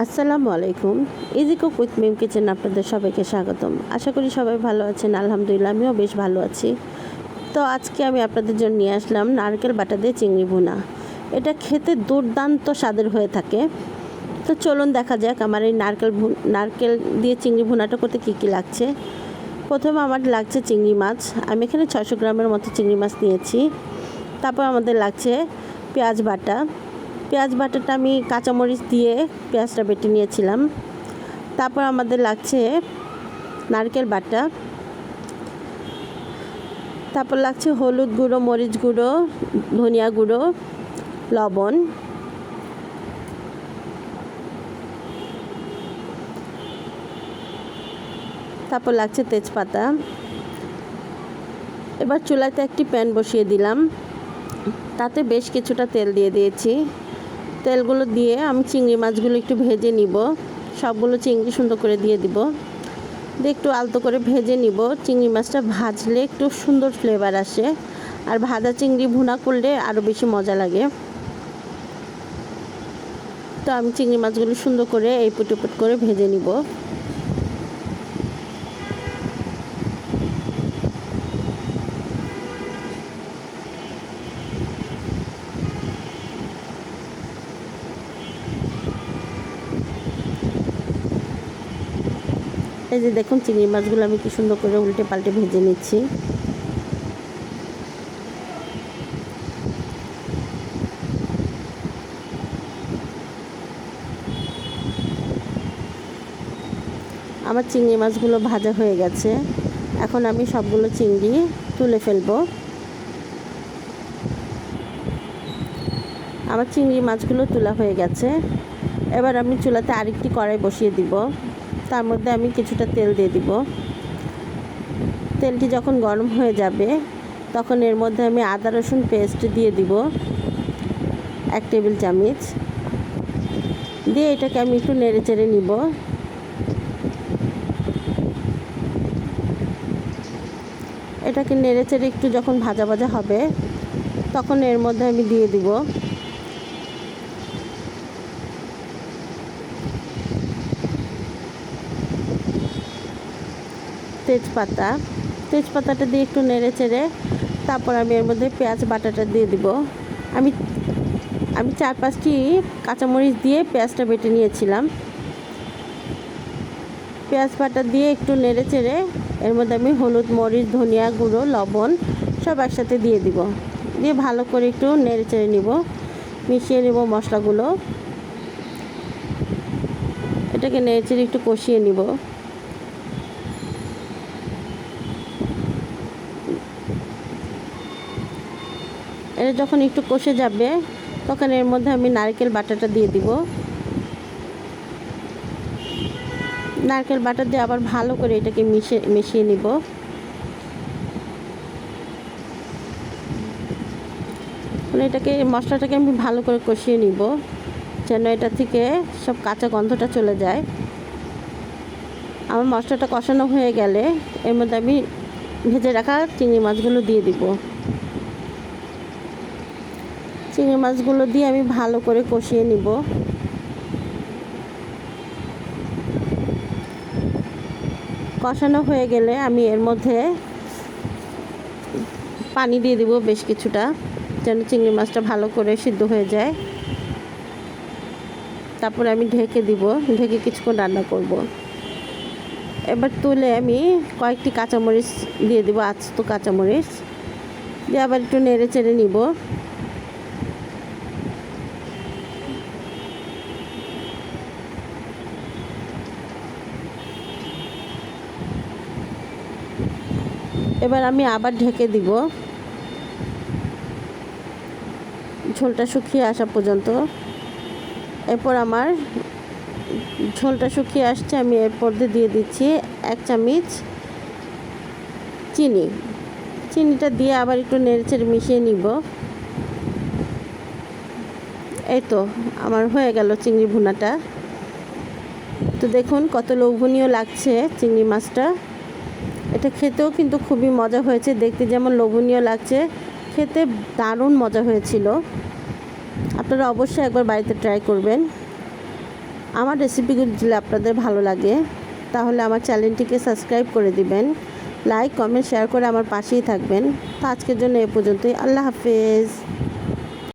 আসসালামু আলাইকুম। Easy cook with Mim kitchen আপনাদের সবাইকে স্বাগতম। আশা করি সবাই ভালো আছেন। আলহামদুলিল্লাহ, আমিও বেশ ভালো আছি। তো আজকে আমি আপনাদের জন্য নিয়ে আসলাম নারকেল বাটা দিয়ে চিংড়ি ভুনা। এটা খেতে দুর্দান্ত স্বাদের হয়ে থাকে। তো চলুন দেখা যাক আমার এই নারকেল নারকেল দিয়ে চিংড়ি ভুনাটা করতে কী কী লাগছে। প্রথমে আমার লাগছে চিংড়ি মাছ। আমি এখানে ছশো গ্রামের মতো চিংড়ি মাছ নিয়েছি। তারপর আমাদের লাগছে পেঁয়াজ বাটা। পেঁয়াজ বাটাটা আমি কাঁচামরিচ দিয়ে পেঁয়াজটা বেটে নিয়েছিলাম। তারপর আমাদের লাগছে নারকেল বাটা। তারপর লাগছে হলুদ গুঁড়ো, মরিচ গুঁড়ো, ধনিয়া গুঁড়ো, লবণ। তারপর লাগছে তেজপাতা। এবার চুলাতে একটি প্যান বসিয়ে দিলাম। তাতে বেশ কিছুটা তেল দিয়ে দিয়েছি। তেলগুলো দিয়ে আমি চিংড়ি মাছগুলো একটু ভেজে নিব। সবগুলো চিংড়ি সুন্দর করে দিয়ে দিব। দিয়ে একটু আলতো করে ভেজে নিব। চিংড়ি মাছটা ভাজলে একটু সুন্দর ফ্লেভার আসে। আর ভাজা চিংড়ি ভুনা করলে আরও বেশি মজা লাগে। তো আমি চিংড়ি মাছগুলো সুন্দর করে এই পুটুপুট করে ভেজে নিব। এই যে দেখুন চিংড়ি মাছগুলো আমি কি সুন্দর করে উল্টে পাল্টে ভেজে নিচ্ছি। আমার চিংড়ি মাছগুলো ভাজা হয়ে গেছে। এখন আমি সবগুলো চিংড়ি তুলে ফেলব। আমার চিংড়ি মাছগুলো তোলা হয়ে গেছে। এবার আমি চুলাতে আরেকটি কড়াই বসিয়ে দিব। তার মধ্যে আমি কিছুটা তেল দিয়ে দিব। তেলটি যখন গরম হয়ে যাবে, তখন এর মধ্যে আমি আদা, রসুন পেস্ট দিয়ে দিব, এক টেবিল চামচ। দিয়ে এটাকে আমি একটু নেড়ে চেড়ে নিব। এটাকে নেড়ে চেড়ে একটু যখন ভাজা ভাজা হবে, তখন এর মধ্যে আমি দিয়ে দিব। তেজপাতা। তেজপাতাটা দিয়ে একটু নেড়ে চেড়ে তারপর আমি এর মধ্যে পেঁয়াজ বাটাটা দিয়ে দিব। আমি আমি চার পাঁচটি কাঁচামরিচ দিয়ে পেঁয়াজটা বেটে নিয়েছিলাম। পেঁয়াজ বাটা দিয়ে একটু নেড়ে চেড়ে এর মধ্যে আমি হলুদ, মরিচ, ধনিয়া গুঁড়ো, লবণ সব একসাথে দিয়ে দিব। দিয়ে ভালো করে একটু নেড়ে চেড়ে নিব। মিশিয়ে নেব মশলাগুলো। এটাকে নেড়ে চেড়ে একটু কষিয়ে নিব। এটা যখন একটু কষে যাবে, তখন এর মধ্যে আমি নারকেল বাটাটা দিয়ে দিব। নারকেল বাটা দিয়ে আবার ভালো করে এটাকে মিশে, মিশিয়ে নিব। এটাকে, মশলাটাকে আমি ভালো করে কষিয়ে নিব, যেন এটা থেকে সব কাঁচা গন্ধটা চলে যায়। আমার মশলাটা কষানো হয়ে গেলে এর মধ্যে আমি ভেজে রাখা চিংড়ি মাছগুলো দিয়ে দিব। চিংড়ি মাছগুলো দিয়ে আমি ভালো করে কষিয়ে নিব। কষানো হয়ে গেলে আমি এর মধ্যে পানি দিয়ে দিব বেশ কিছুটা, যেন চিংড়ি মাছটা ভালো করে সিদ্ধ হয়ে যায়। তারপরে আমি ঢেকে দিব, ঢেকে কিছুক্ষণ রান্না করব। এবার তুলে আমি কয়েকটি কাঁচামরিচ দিয়ে দিব, আস্ত কাঁচামরিচ। দিয়ে আবার একটু নেড়ে চেড়ে নিব। এবার আমি আবার ঢেকে দিব। ঝোলটা শুকিয়ে আসা পর্যন্ত। এরপর আমার ঝোলটা শুকিয়ে আসছে, আমি এরপর দিয়ে দিচ্ছি এক চামচ চিনি। চিনিটা দিয়ে আবার একটু নেড়েচেড়ে মিশিয়ে নিব। এই তো, আমার হয়ে গেল চিংড়ি ভুনাটা। তো দেখুন কত লোভনীয় লাগছে চিংড়ি মাছটা। এটা খেতেও কিন্তু খুবই মজা হয়েছে। দেখতে যেমন লোভনীয় লাগছে। খেতে দারুণ মজা হয়েছিল। আপনারা অবশ্যই একবার বাড়িতে ট্রাই করবেন। আমার রেসিপিগুলো যদি আপনাদের ভালো লাগে, তাহলে আমার চ্যানেলটিকে সাবস্ক্রাইব করে দিবেন। লাইক কমেন্ট শেয়ার করে আমার পাশেই থাকবেন। তো আজকের জন্য এ পর্যন্তই। আল্লাহ হাফেজ।